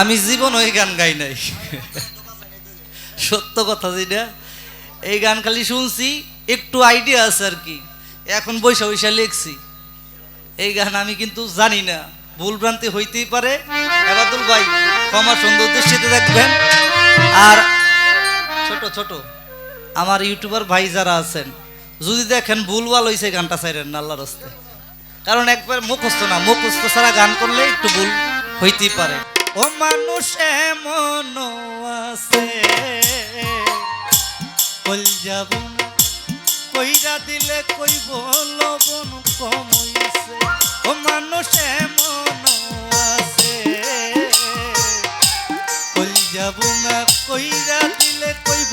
আমি জীবন ওই গান গাই নাই। সত্য কথা যেটা। এই গান খালি শুনছি, একটু আইডিয়া আছে আর কি। এখন বৈশা বৈশা লিখছি। এই গান আমি কিন্তু জানি না। ভুল ভ্রান্তি হইতেই পারে। এবাদুল ভাই, ক্ষমা সুন্দর দৃষ্টিতে দেখবেন। আর ছোট ছোট, আমার ইউটিউবার ভাই যারা আছেন, যদি দেখেন ভুলভাল হয়েছে গানটা চাইলেন না আল্লাহর হস্তে কারণ একবার মুখস্থ না, মুখস্থ ছাড়া গান করলে একটু ভুল হইতেই পারে। ও মানুষ এমন আছে। কল যাব কইরা দিলে কইব লবণ কমইছে? ও মানুষ এমন আছে। কল যাব না? কইরা দিলে কইব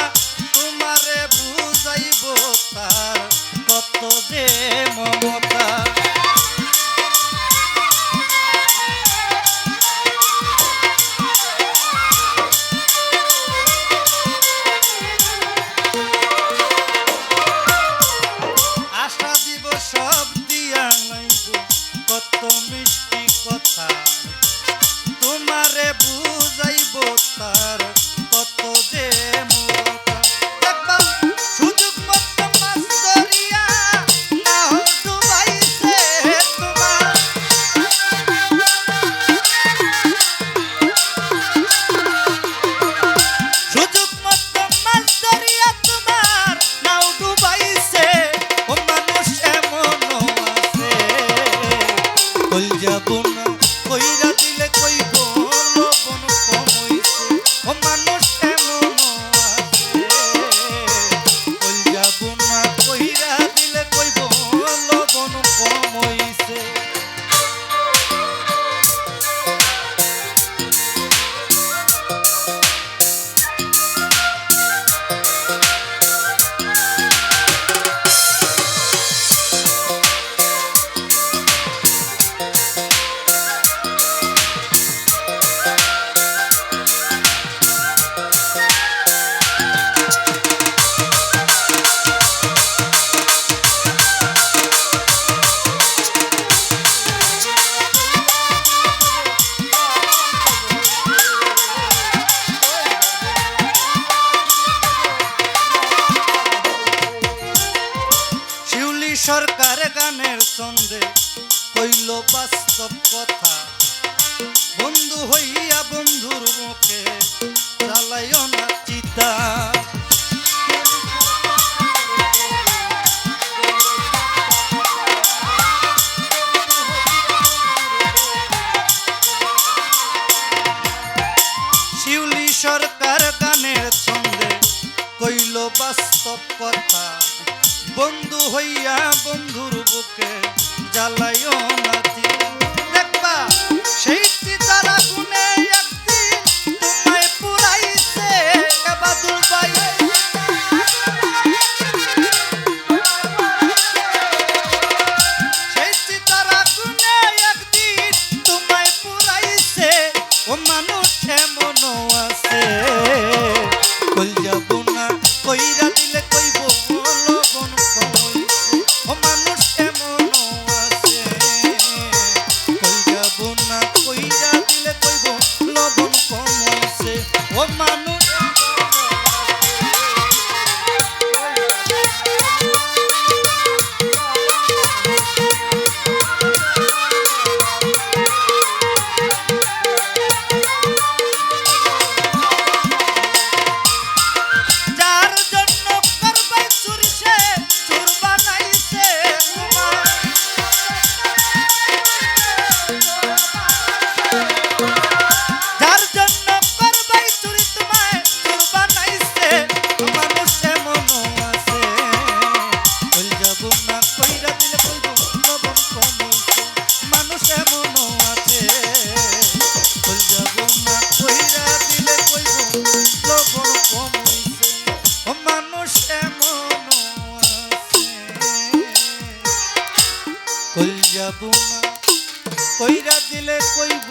সরকার গানের সন্দে কইল বাস্তব কথা। বন্ধু হইয়া বন্ধুর মুখে চালাইও না চিতা। বাস্তব কথা। বন্ধু হইয়া বন্ধুর বুকে জ্বালাইও নাতি দেখবা সেই দিলে যাব না। কইরা দিলে কইব